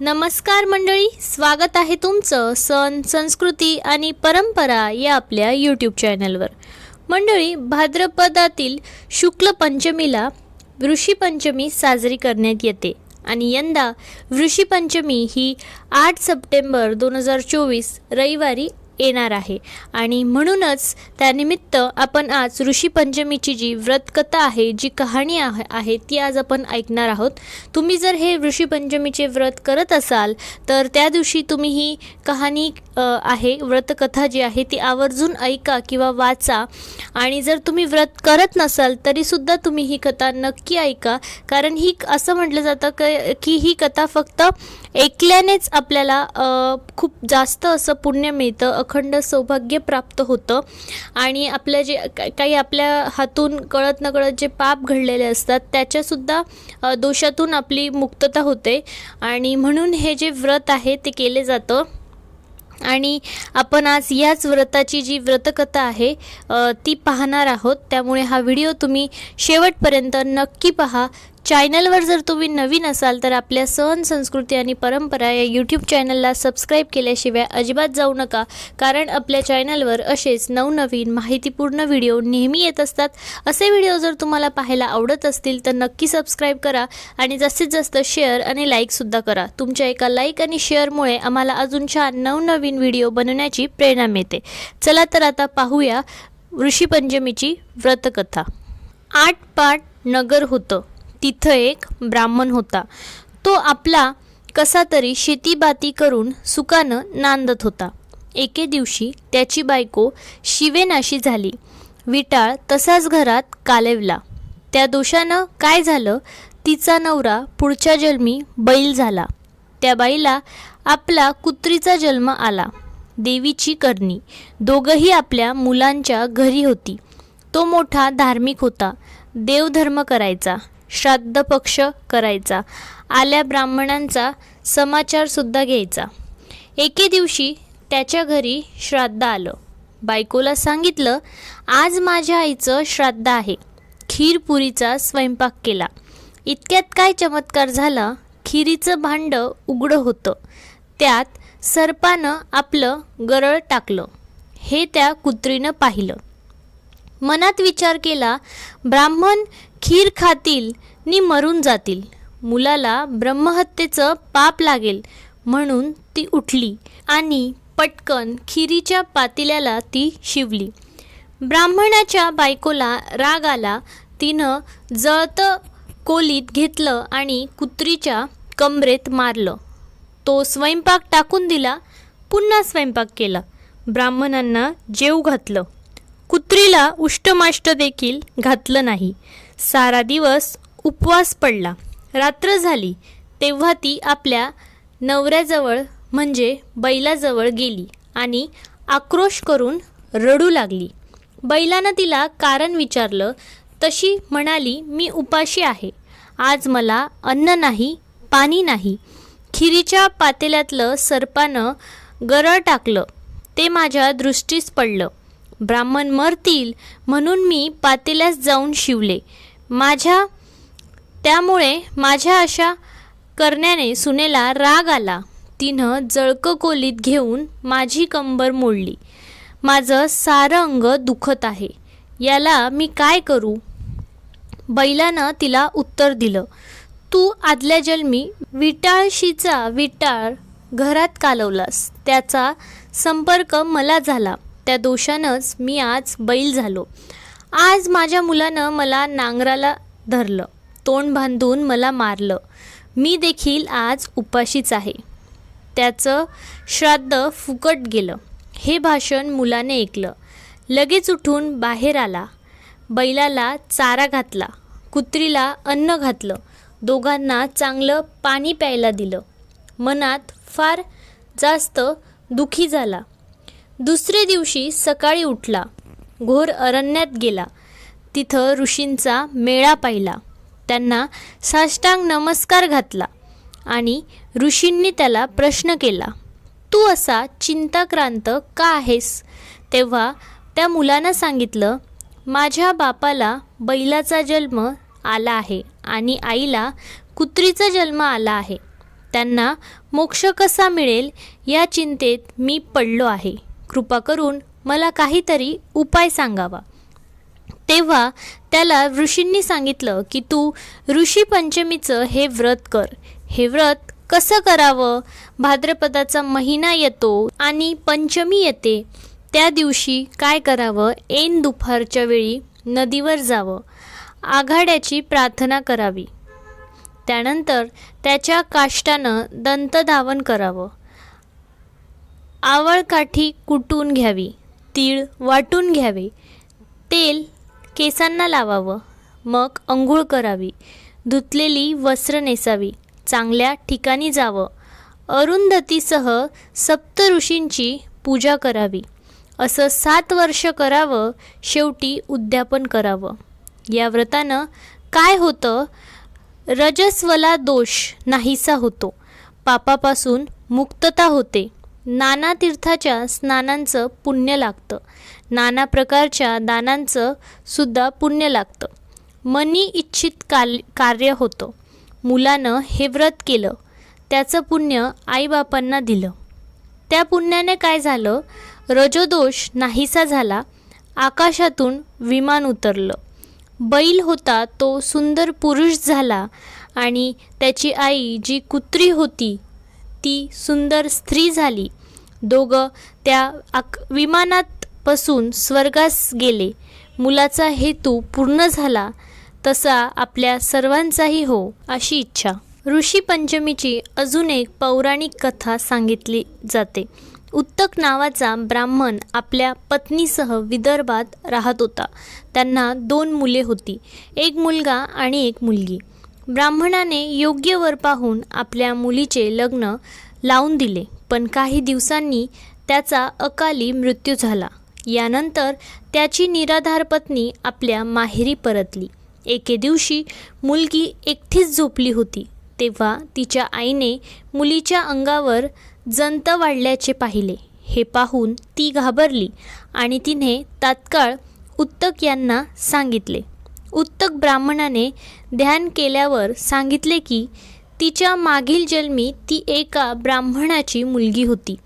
नमस्कार मंडळी स्वागत आहे तुमचं सण संस्कृती आणि परंपरा या आपल्या यूट्यूब चॅनलवर मंडळी भाद्रपदातील शुक्ल पंचमीला वृषीपंचमी साजरी करण्यात येते आणि यंदा वृषीपंचमी ही आठ सप्टेंबर दोन हजार चोवीस रविवारी येणार आहे. आणि म्हणूनच त्यानिमित्त आपण आज ऋषीपंचमीची जी व्रतकथा आहे जी कहाणी आहे आहे ती आज आपण ऐकणार आहोत. तुम्ही जर हे ऋषीपंचमीचे व्रत करत असाल तर त्या दिवशी तुम्ही ही कहाणी आहे व्रतकथा जी आहे ती आवर्जून ऐका किंवा वाचा. आणि जर तुम्ही व्रत करत नसाल तरीसुद्धा तुम्ही ही कथा नक्की ऐका. कारण ही असं म्हटलं जातं क की ही कथा फक्त ऐकल्यानेच आपल्याला खूप जास्त असं पुण्य मिळतं अखंड सौभाग्य प्राप्त होतं. आणि आपल्या जे काही आपल्या हातून कळत नकळत जे पाप घडलेले असतात त्याच्यासुद्धा दोषातून आपली मुक्तता होते. आणि म्हणून हे जे व्रत आहे ते केले जातं. आणि आपण आज याच व्रताची जी व्रतकथा आहे ती पाहणार आहोत. त्यामुळे हा व्हिडिओ तुम्ही शेवटपर्यंत नक्की पहा. चॅनलवर जर तुम्ही नवीन असाल तर आपल्या सण संस्कृती आणि परंपरा या यूट्यूब चॅनलला सबस्क्राईब केल्याशिवाय अजिबात जाऊ नका. कारण आपल्या चॅनलवर असेच नवनवीन माहितीपूर्ण व्हिडिओ नेहमी येत असतात. असे व्हिडिओ जर तुम्हाला पाहायला आवडत असतील तर नक्की सबस्क्राईब करा आणि जास्तीत जास्त शेअर आणि लाईकसुद्धा करा. तुमच्या एका लाईक आणि शेअरमुळे आम्हाला अजून छान नवनवीन व्हिडिओ बनवण्याची प्रेरणा मिळते. चला तर आता पाहूया ऋषीपंचमीची व्रतकथा. आठ पाट नगर होतं. तिथं एक ब्राह्मण होता. तो आपला कसा तरी शेतीबाती करून सुखानं नांदत होता. एके दिवशी त्याची बायको शिवेनाशी झाली. विटाळ तसाच घरात कालेवला. त्या दोषानं काय झालं? तिचा नवरा पुढच्या जन्मी बैल झाला. त्या बाईला आपला कुत्रीचा जन्म आला. देवीची करणी. दोघंही आपल्या मुलांच्या घरी होती. तो मोठा धार्मिक होता. देवधर्म करायचा. श्राद्ध पक्ष करायचा. आल्या ब्राह्मणांचा समाचारसुद्धा घ्यायचा. एके दिवशी त्याच्या घरी श्राद्ध आलं. बायकोला सांगितलं आज माझ्या आईचं श्राद्ध आहे. खीरपुरीचा स्वयंपाक केला. इतक्यात काय चमत्कार झाला? खिरीचं भांडं उघडं होतं. त्यात सर्पानं आपलं गरळ टाकलं. हे त्या कुत्रीनं पाहिलं. मनात विचार केला ब्राह्मण खीर खातील नि मरून जातील. मुलाला ब्रह्महत्येचं पाप लागेल म्हणून ती उठली आणि पटकन खिरीच्या पातेल्याला ती शिवली. ब्राह्मणाच्या बायकोला राग आला. तिनं जळतं कोलीत घेतलं आणि कुत्रीच्या कमरेत मारलं. तो स्वयंपाक टाकून दिला पुन्हा स्वयंपाक केला. ब्राह्मणांना जेव घातलं. कुत्रीला उष्टमाष्ट देखील घातलं नाही. सारा दिवस उपवास पडला. रात्र झाली. तेव्हा ती आपल्या नवऱ्याजवळ म्हणजे बैलाजवळ गेली आणि आक्रोश करून रडू लागली. बैलानं तिला कारण विचारलं तशी म्हणाली मी उपाशी आहे. आज मला अन्न नाही पाणी नाही. खिरीच्या पातेल्यातलं सर्पानं गरळ टाकलं. ते माझ्या दृष्टीस पडलं. ब्राह्मण मरतील म्हणून मी पातेल्यास जाऊन शिवले. माझ्या त्यामुळे माझ्या अशा करण्याने सुनेला राग आला. तिनं जळकं कोलीत घेऊन माझी कंबर मोडली. माझं सारं अंग दुखत आहे. याला मी काय करू? बैलानं तिला उत्तर दिलं तू आदल्या जन्मी विटाळशीचा विटाळ घरात कालवलास. त्याचा संपर्क मला झाला. त्या दोषानंच मी आज बैल झालो. आज माझ्या मुलानं मला नांगराला धरलं तोंड बांधून मला मारलं. मी देखील आज उपाशीच आहे. त्याचं श्राद्ध फुकट गेलं. हे भाषण मुलाने ऐकलं. लगेच उठून बाहेर आला. बैलाला चारा घातला. कुत्रीला अन्न घातलं. दोघांना चांगलं पाणी प्यायला दिलं. मनात फार जास्त दुखी झाला. दुसरे दिवशी सकाळी उठला. घोर अरण्यात गेला. तिथं ऋषींचा मेळा पाहिला. त्यांना साष्टांग नमस्कार घातला आणि ऋषींनी त्याला प्रश्न केला तू असा चिंताक्रांत का आहेस? तेव्हा त्या मुलानं सांगितलं माझ्या बापाला बैलाचा जन्म आला आहे आणि आईला कुत्रीचा जन्म आला आहे. त्यांना मोक्ष कसा मिळेल या चिंतेत मी पडलो आहे. कृपा करून मला काहीतरी उपाय सांगावा. तेव्हा त्याला ऋषींनी सांगितलं की तू ऋषी पंचमीचं हे व्रत कर. हे व्रत कसं करावं? भाद्रपदाचा महिना येतो आणि पंचमी येते. त्या दिवशी काय करावं? ऐन दुपारच्या वेळी नदीवर जावं. आघाड्याची प्रार्थना करावी. त्यानंतर त्याच्या काष्टानं दंतधावन करावं. आवळकाठी कुटून घ्यावी तीळ वाटून घ्यावे तेल केसांना लावावं मग अंघोळ करावी धुतलेली वस्त्र नेसावी चांगल्या ठिकाणी जावं अरुंधतीसह सप्त ऋषींची पूजा करावी असं सात वर्ष करावं शेवटी उद्यापन करावं. या व्रतानं काय होतं? रजस्वला दोष नाहीसा होतो. पापापासून मुक्तता होते. नाना तीर्थाच्या स्नानांचं पुण्य लागतं. नाना प्रकारच्या दानांचं सुद्धा पुण्य लागतं. मनी इच्छित काल कार्य होतं. मुलानं हे व्रत केलं. त्याचं पुण्य आईबापांना दिलं. त्या पुण्याने काय झालं? रजोदोष नाहीसा झाला. आकाशातून विमान उतरलं. बैल होता तो सुंदर पुरुष झाला आणि त्याची आई जी कुत्री होती ती सुंदर स्त्री झाली. दोघं त्या आक विमानात बसून स्वर्गास गेले. मुलाचा हेतू पूर्ण झाला तसा आपल्या सर्वांचाही हो अशी इच्छा. ऋषी पंचमीची अजून एक पौराणिक कथा सांगितली जाते. उत्तक नावाचा ब्राह्मण आपल्या पत्नीसह विदर्भात राहत होता. त्यांना दोन मुले होती एक मुलगा आणि एक मुलगी. ब्राह्मणाने योग्य वर पाहून आपल्या मुलीचे लग्न लावून दिले. पण काही दिवसांनी त्याचा अकाली मृत्यू झाला. यानंतर त्याची निराधार पत्नी आपल्या माहेरी परतली. एके दिवशी मुलगी एकटीच झोपली होती. तेव्हा तिच्या आईने मुलीच्या अंगावर जंत वाढल्याचे पाहिले. हे पाहून ती घाबरली आणि तिने तात्काळ उत्तक यांना सांगितले. उत्तक ब्राह्मणाने ध्यान केल्यावर सांगितले की तिच्या मागील जन्मी ती एका ब्राह्मणाची मुलगी होती.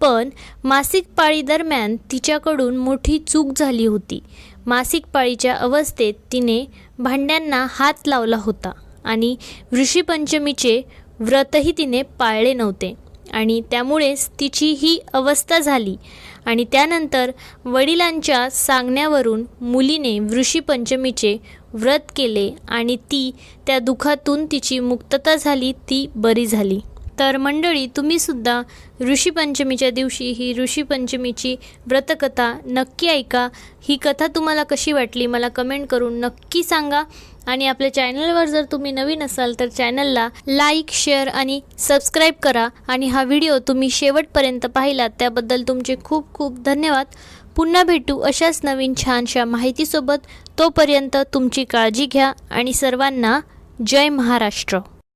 पण मासिक पाळीदरम्यान तिच्याकडून मोठी चूक झाली होती. मासिक पाळीच्या अवस्थेत तिने भांड्यांना हात लावला होता आणि ऋषीपंचमीचे व्रतही तिने पाळले नव्हते आणि त्यामुळेच तिची ही अवस्था झाली आणि त्यानंतर वडिलांच्या सांगण्यावरून मुलीने ऋषीपंचमीचे व्रत केले आणि ती त्या दुःखातून तिची मुक्तता झाली ती बरी झाली. तर मंडळी तुम्हीसुद्धा ऋषीपंचमीच्या दिवशी ही ऋषीपंचमीची व्रतकथा नक्की ऐका. ही कथा तुम्हाला कशी वाटली मला कमेंट करून नक्की सांगा. आणि आपल्या चॅनलवर जर तुम्ही नवीन असाल तर चॅनलला लाईक शेअर आणि सबस्क्राईब करा. आणि हा व्हिडिओ तुम्ही शेवटपर्यंत पाहिलात त्याबद्दल तुमचे खूप खूप धन्यवाद. पुन्हा भेटू अशाच नवीन छानशा माहितीसोबत तोपर्यंत तुमची काळजी घ्या आणि सर्वांना जय महाराष्ट्र.